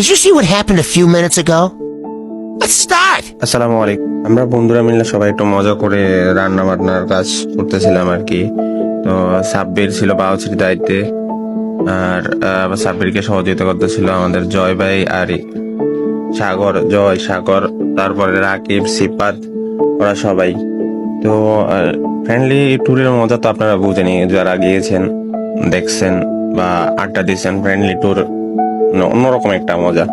Did you see what happened a few minutes ago? Let's start. আসসালামু আলাইকুম আমরা বন্ধুরা মিলে সবাই একটু মজা করে রান্না বান্নার কাজ করতেছিলাম আর কি তো সাব্বির ছিল বাউচির দায়িত্বে, আর সাব্বিরকে সহযোগিতা করতেছিল আমাদের জয় ভাই আর সাগর, জয়, সাগর, তারপরে রাকিব, সিপাত, ওরা সবাই তো ফ্রেন্ডলি ট্যুরের মজা তো আপনারা বুঝেনি, যারা গিয়েছেন, দেখছেন বা আড্ডা দিয়েছেন ফ্রেন্ডলি ট্যুর অন্যরকম একটা মজা।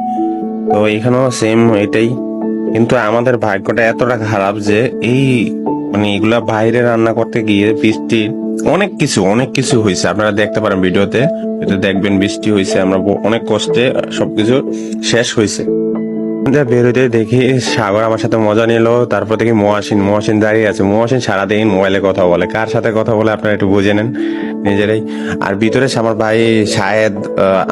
তো এখানেও সেম এটাই। কিন্তু আমাদের ভাগ্যটা এতটা খারাপ যে এই মানে এগুলা বাইরে রান্না করতে গিয়ে বৃষ্টি অনেক কিছু অনেক কিছু হয়েছে। আপনারা দেখতে পারেন ভিডিওতে। দেখবেন বৃষ্টি হয়েছে, আমরা অনেক কষ্টে সবকিছু শেষ হয়েছে। বেরোতে দেখি, সাগর আমার সাথে মজা নিল, তারপর দেখি মহাসিন মহাসিন দাঁড়িয়ে আছে। মহাসিন সারাদিন মোবাইলে কথা বলে। কার সাথে কথা বলে আপনারা একটু বুঝে নেন নিজেরাই। আর ভিতরে আমার ভাই শাহেদ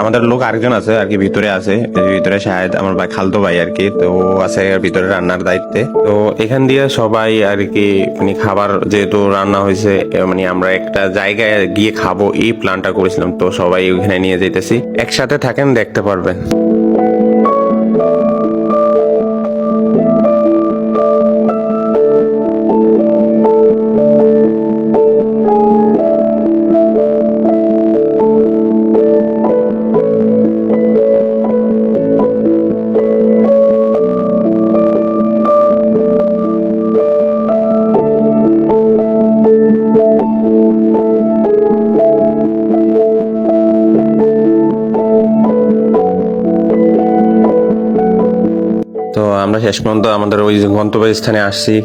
আমাদের লোক আরেকজন আছে আর কি, ভিতরে আছে। ভিতরে শাহেদ, আমার ভাই খালতো ভাই আর কি, তো আছে ভিতরে রান্নার দায়িত্বে। তো এখান দিয়ে সবাই আর কি মানে খাবার যেহেতু রান্না হয়েছে মানে আমরা একটা জায়গায় গিয়ে খাব, এই প্ল্যানটা করেছিলাম। তো সবাই ওখানে নিয়ে যেতেছি একসাথে থাকেন, দেখতে পারবেন। তো আমরা শেষ পর্যন্ত আমাদের ওই গন্তব্যস্থানে আসছি।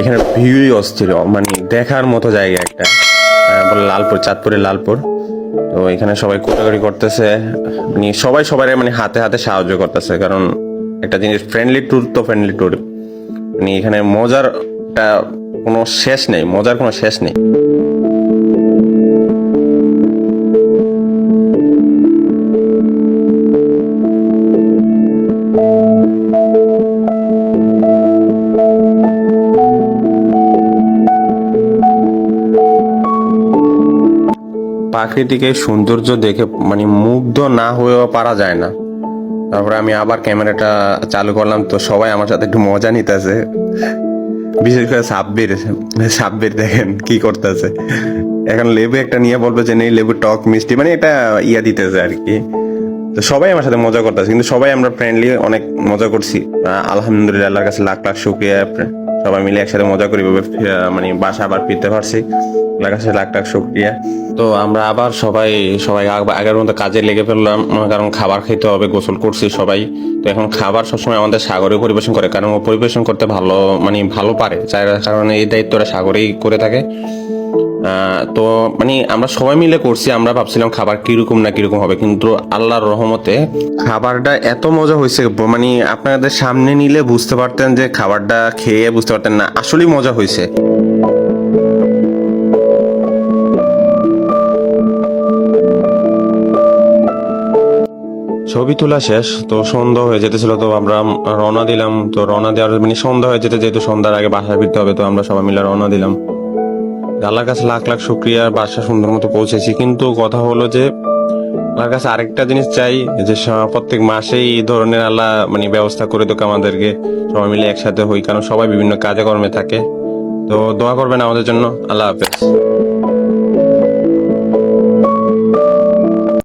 এখানে ভিউই অস্থির মানে দেখার মতো জায়গা একটা। বলে লালপুর, চাঁদপুরের লালপুর। তো এখানে সবাই কোটাকুটি করতেছে। মানে সবাই সবাই মানে হাতে হাতে সাহায্য করতেছে, কারণ একটা জিনিস ফ্রেন্ডলি ট্যুর তো ফ্রেন্ডলি ট্যুর মানে এখানে মজারটা কোনো শেষ নেই, মজার কোনো শেষ নেই। প্রাকৃতিকের সৌন্দর্য দেখে মানে মুগ্ধ না হয়েও পারা যায় না। তারপরে আমি আবার ক্যামেরাটা চালু করলাম, তো সবাই আমার সাথে একটু মজা নিতেছে। বিশেষ করে সাব্বির সাব্বির দেখেন কি করতেছে। এখন লেবু একটা নিয়ে বলবে যে, নেই লেবু, টক, মিষ্টি। মানে এটা ইয়া দিতেছে আর কি তো সবাই আমার সাথে মজা করতেছে, কিন্তু সবাই আমরা ফ্রেন্ডলি অনেক মজা করছি। আলহামদুলিল্লাহ, আল্লাহর কাছে লাখ লাখ শুক্রিয়া। সবাই মিলে একসাথে মজা করি মানে বাসা আবার ফিরতে পারছি। লাখ লাখ শুক্রিয়া। তো আমরা আবার সবাই সবাই আগের মতো কাজে লেগে ফেললাম কারণ খাবার খেতে হবে, গোসল করছি সবাই। তো এখন খাবার সবসময় আমাদের সাগরে পরিবেশন করে, কারণ ও পরিবেশন করতে ভালো মানে ভালো পারে। যার কারণে এই দায়িত্বটা সাগরেই করে থাকে। তো মানে আমরা সবাই মিলে করছি, আমরা ভাবছিলাম খাবার কীরকম না কীরকম হবে, কিন্তু আল্লাহর রহমতে খাবারটা এত মজা হয়েছে মানে আপনাদের সামনে নিলে বুঝতে পারতেন যে খাবারটা খেয়ে বুঝতে পারতেন না, আসলেই মজা হয়েছে। ছবি তোলা শেষ, তো সন্ধ্যা হয়ে যেতেছিল, তো আমরা রওনা দিলাম, তো রওনা দেওয়ার মানে সন্ধ্যা হয়ে যেতে যেহেতু সন্ধ্যার আগে বাসায় ফিরতে হবে, তো আমরা সবাই মিলে রওনা দিলাম। আল্লাহর কাছে লাখ লাখ শুক্রিয়া বাসা সুন্দর মতো পৌঁছেছি। কিন্তু কথা হলো যে আমার কাছে আরেকটা জিনিস চাই, যে প্রত্যেক মাসেই এই ধরনের আল্লাহ মানে ব্যবস্থা করে দোক আমাদেরকে। সবাই মিলে একসাথে হই, কারণ সবাই বিভিন্ন কাজে কর্মে থাকে। তো দোয়া করবেন আমাদের জন্য। আল্লাহ হাফেজ।